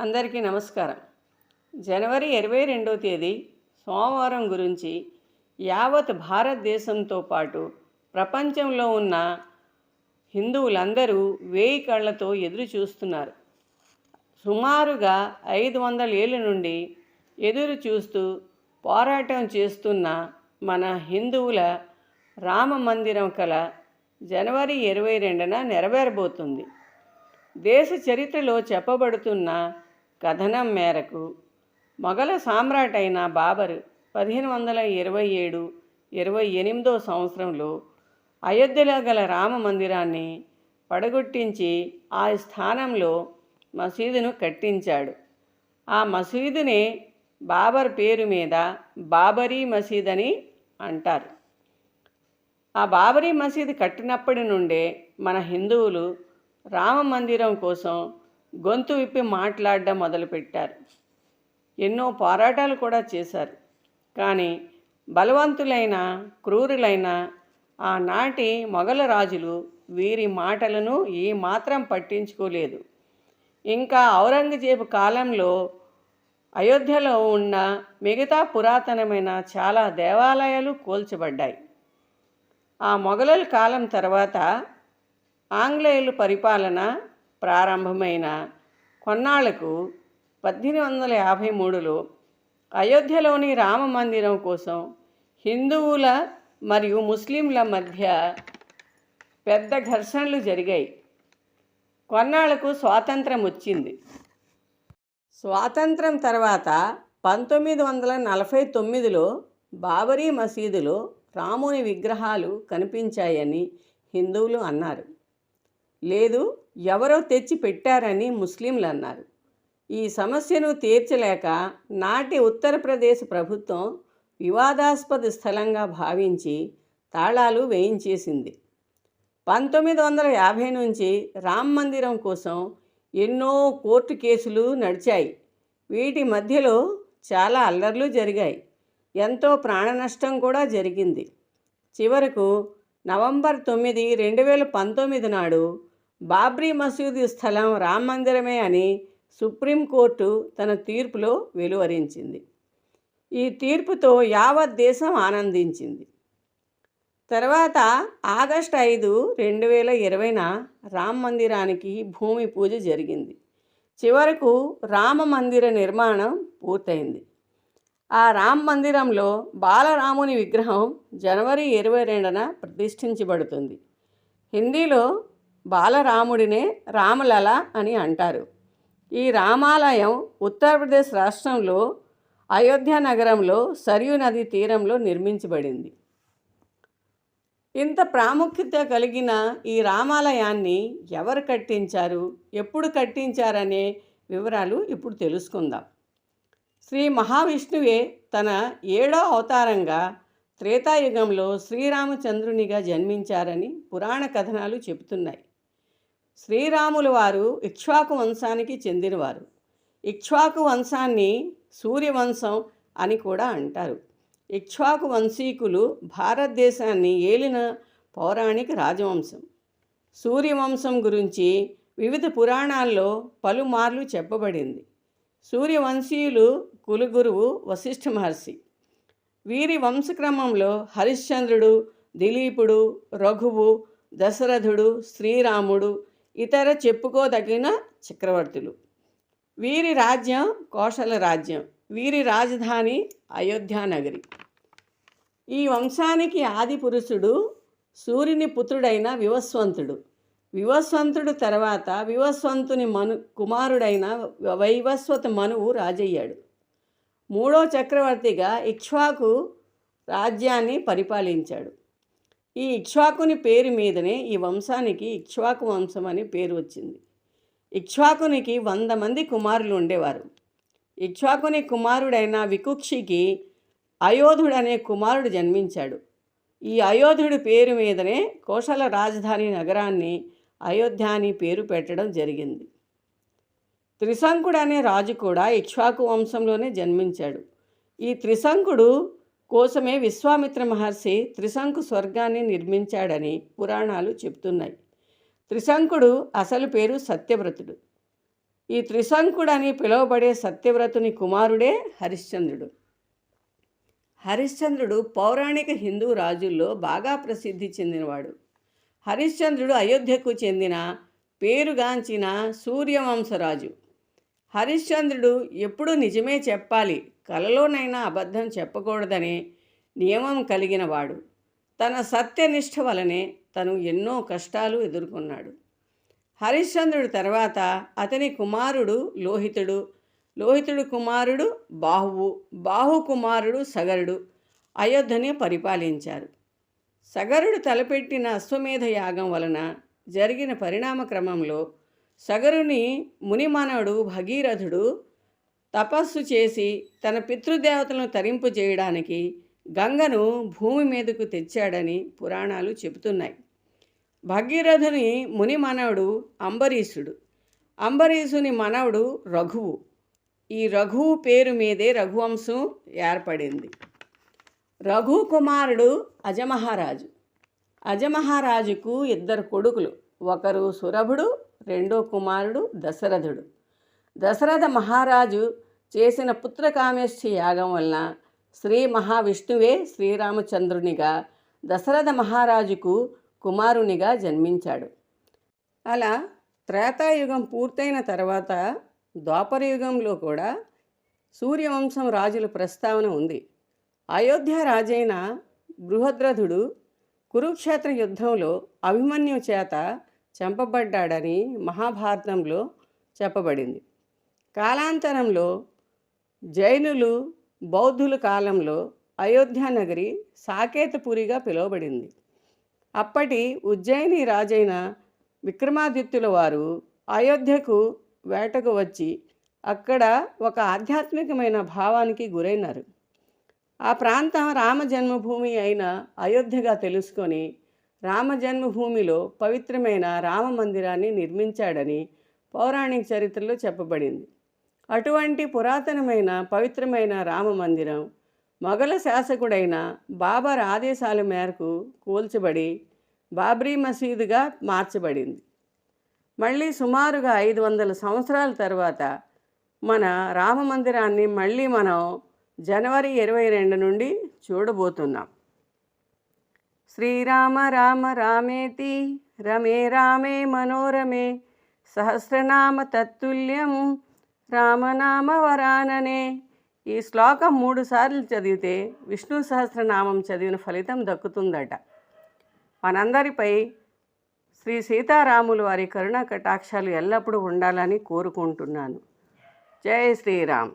అందరికీ నమస్కారం. జనవరి ఇరవై రెండో తేదీ సోమవారం గురించి యావత్ భారతదేశంతో పాటు ప్రపంచంలో ఉన్న హిందువులందరూ వేయి కళ్ళతో ఎదురు చూస్తున్నారు. సుమారుగా ఐదు వందల ఏళ్ళ నుండి ఎదురు చూస్తూ పోరాటం చేస్తున్న మన హిందువుల రామ మందిరం కల జనవరి ఇరవై రెండున నెరవేరబోతుంది. దేశ చరిత్రలో చెప్పబడుతున్న కథనం మేరకు మొఘల సామ్రాట్ అయిన బాబర్ పదిహేను వందల ఇరవై ఏడు ఇరవై ఎనిమిదో సంవత్సరంలో అయోధ్యలో గల రామ మందిరాన్ని పడగొట్టించి ఆ స్థానంలో మసీదును కట్టించాడు. ఆ మసీదునే బాబర్ పేరు మీద బాబరీ మసీద్ అని అంటారు. ఆ బాబరీ మసీదు కట్టినప్పటి నుండే మన హిందువులు రామ మందిరం కోసం గొంతు విప్పి మాట్లాడడం మొదలుపెట్టారు. ఎన్నో పోరాటాలు కూడా చేశారు. కానీ బలవంతులైన క్రూరులైన ఆనాటి మొఘల రాజులు వీరి మాటలను ఏ మాత్రం పట్టించుకోలేదు. ఇంకా ఔరంగజేబు కాలంలో అయోధ్యలో ఉన్న మిగతా పురాతనమైన చాలా దేవాలయాలు కూల్చబడ్డాయి. ఆ మొఘలుల కాలం తర్వాత ఆంగ్లేయుల పరిపాలన ప్రారంభమైన కొన్నాళ్ళకు పద్దెనిమిది వందల యాభై మూడులో అయోధ్యలోని రామ మందిరం కోసం హిందువుల మరియు ముస్లింల మధ్య పెద్ద ఘర్షణలు జరిగాయి. కొన్నాళ్ళకు స్వాతంత్రం వచ్చింది. స్వాతంత్రం తర్వాత పంతొమ్మిది వందల నలభై తొమ్మిదిలో బాబరీ మసీదులో రాముని విగ్రహాలు కనిపించాయని హిందువులు అన్నారు. లేదు ఎవరో తెచ్చి పెట్టారని ముస్లింలు అన్నారు. ఈ సమస్యను తీర్చలేక నాటి ఉత్తరప్రదేశ్ ప్రభుత్వం వివాదాస్పద స్థలంగా భావించి తాళాలు వేయించేసింది. పంతొమ్మిది వందల యాభై నుంచి రామ్ మందిరం కోసం ఎన్నో కోర్టు కేసులు నడిచాయి. వీటి మధ్యలో చాలా అల్లర్లు జరిగాయి. ఎంతో ప్రాణ నష్టం కూడా జరిగింది. చివరకు నవంబర్ తొమ్మిది రెండు వేల పంతొమ్మిది నాడు బాబ్రీ మసీదు స్థలం రామ మందిరమే అని సుప్రీంకోర్టు తన తీర్పులో వెలువరించింది. ఈ తీర్పుతో యావత్ దేశం ఆనందించింది. తర్వాత ఆగస్ట్ ఐదు రెండు వేల ఇరవైన రామ మందిరానికి భూమి పూజ జరిగింది. చివరకు రామ మందిర నిర్మాణం పూర్తయింది. ఆ రామ మందిరంలో బాలరాముని విగ్రహం జనవరి ఇరవై రెండున ప్రతిష్ఠించబడుతుంది. హిందీలో బాలరాముడినే రామలల అని అంటారు. ఈ రామాలయం ఉత్తరప్రదేశ్ రాష్ట్రంలో అయోధ్య నగరంలో సరియు నది తీరంలో నిర్మించబడింది. ఇంత ప్రాముఖ్యత కలిగిన ఈ రామాలయాన్ని ఎవరు కట్టించారు? ఎప్పుడు కట్టించారనే వివరాలు ఇప్పుడు తెలుసుకుందాం. శ్రీ మహావిష్ణువే తన ఏడో అవతారంగా త్రేతాయుగంలో శ్రీరామచంద్రునిగా జన్మించారని పురాణ కథనాలు చెబుతున్నాయి. శ్రీరాములు వారు ఇక్ష్వాకు వంశానికి చెందినవారు. ఇక్ష్వాకు వంశాన్ని సూర్యవంశం అని కూడా అంటారు. ఇక్ష్వాకు వంశీకులు భారతదేశాన్ని ఏలిన పౌరాణిక రాజవంశం. సూర్యవంశం గురించి వివిధ పురాణాల్లో పలుమార్లు చెప్పబడింది. సూర్యవంశీయులు కులుగురువు వశిష్ఠ మహర్షి. వీరి వంశక్రమంలో హరిశ్చంద్రుడు దిలీపుడు రఘువు దశరథుడు శ్రీరాముడు ఇతర చెప్పుకోదగిన చక్రవర్తులు. వీరి రాజ్యం కోశల రాజ్యం. వీరి రాజధాని అయోధ్యానగరి ఈ వంశానికి ఆది పురుషుడు సూర్యుని పుత్రుడైన వివస్వంతుడు. వివస్వంతుడు తర్వాత వివస్వంతుని మను కుమారుడైన వైవస్వత మనువు రాజయ్యాడు. మూడో చక్రవర్తిగా ఇక్ష్వాకు రాజ్యాన్ని పరిపాలించాడు. ఈ ఇక్ష్వాకుని పేరు మీదనే ఈ వంశానికి ఇక్ష్వాకు వంశం అని పేరు వచ్చింది. ఇక్ష్వాకునికి వంద మంది కుమారులు ఉండేవారు. ఇక్ష్వాకుని కుమారుడైన వికుక్షికి అయోధుడు అనే కుమారుడు జన్మించాడు. ఈ అయోధుడి పేరు మీదనే కోశల రాజధాని నగరాన్ని అయోధ్య అని పేరు పెట్టడం జరిగింది. త్రిశంకుడు అనే రాజు కూడా ఇక్ష్వాకు వంశంలోనే జన్మించాడు. ఈ త్రిశంకుడు కోసమే విశ్వామిత్ర మహర్షి త్రిశంకు స్వర్గాన్ని నిర్మించాడని పురాణాలు చెప్తున్నాయి త్రిశంకుడు అసలు పేరు సత్యవ్రతుడు. ఈ త్రిశంకుడని పిలువబడే సత్యవ్రతుని కుమారుడే హరిశ్చంద్రుడు. హరిశ్చంద్రుడు పౌరాణిక హిందూ రాజుల్లో బాగా ప్రసిద్ధి చెందినవాడు. హరిశ్చంద్రుడు అయోధ్యకు చెందిన పేరుగాంచిన సూర్యవంశరాజు హరిశ్చంద్రుడు ఎప్పుడూ నిజమే చెప్పాలి. కలలోనైనా అబద్ధం చెప్పకూడదనే నియమం కలిగినవాడు. తన సత్యనిష్ట వలనే తను ఎన్నో కష్టాలు ఎదుర్కొన్నాడు. హరిశ్చంద్రుడు తర్వాత అతని కుమారుడు లోహితుడు. లోహితుడు కుమారుడు బాహువు. బాహు కుమారుడు సగరుడు. అయోధ్యని పరిపాలించారు. సగరుడు తలపెట్టిన అశ్వమేధ యాగం వలన జరిగిన పరిణామ క్రమంలో సగరుని మునిమానవుడు భగీరథుడు తపస్సు చేసి తన పితృదేవతలను తరింపు చేయడానికి గంగను భూమి మీదకు తెచ్చాడని పురాణాలు చెబుతున్నాయి. భగీరథుని ముని మనవుడు అంబరీషుడు. అంబరీషుని మనవుడు రఘువు. ఈ రఘువు పేరు మీదే రఘువంశం ఏర్పడింది. రఘు కుమారుడు అజమహారాజు. అజమహారాజుకు ఇద్దరు కొడుకులు. ఒకరు సురభుడు రెండో కుమారుడు దశరథుడు. దశరథ మహారాజు చేసిన పుత్రకామేష్ఠి యాగం వలన శ్రీ మహావిష్ణువే శ్రీరామచంద్రునిగా దశరథ మహారాజుకు కుమారునిగా జన్మించాడు. అలా త్రేతాయుగం పూర్తయిన తర్వాత ద్వాపరయుగంలో కూడా సూర్యవంశం రాజుల ప్రస్తావన ఉంది. అయోధ్య రాజైన బృహద్రథుడు కురుక్షేత్ర యుద్ధంలో అభిమన్యు చేత చంపబడ్డాడని మహాభారతంలో చెప్పబడింది. కాలాంతరంలో జైనులు బౌద్ధుల కాలంలో అయోధ్య నగరి సాకేతపురిగా పిలువబడింది. అప్పటి ఉజ్జయిని రాజైన విక్రమాదిత్యుల వారు అయోధ్యకు వేటకు వచ్చి అక్కడ ఒక ఆధ్యాత్మికమైన భావానికి గురైనారు. ఆ ప్రాంతం రామ జన్మభూమి అయిన అయోధ్యగా తెలుసుకొని రామ జన్మభూమిలో పవిత్రమైన రామ మందిరాన్ని నిర్మించాడని పౌరాణిక చరిత్రలో చెప్పబడింది. అటువంటి పురాతనమైన పవిత్రమైన రామ మందిరం మొఘల శాసకుడైన బాబర్ ఆదేశాల మేరకు కూల్చబడి బాబ్రీ మసీదుగా మార్చబడింది. మళ్ళీ సుమారుగా ఐదు వందల సంవత్సరాల తర్వాత మన రామ మందిరాన్ని మళ్ళీ మనం జనవరి ఇరవై రెండు నుండి చూడబోతున్నాం. శ్రీరామ రామ రామేతి రమే రామే మనోరమే సహస్రనామ తత్తుల్యం రామనామ వరాననే. ఈ శ్లోకం మూడు సార్లు చదివితే విష్ణు సహస్రనామం చదివిన ఫలితం దక్కుతుందట. మనందరిపై శ్రీ సీతారాములు వారి కరుణ కటాక్షాలు ఎల్లప్పుడూ ఉండాలని కోరుకుంటున్నాను. జై శ్రీరామ్.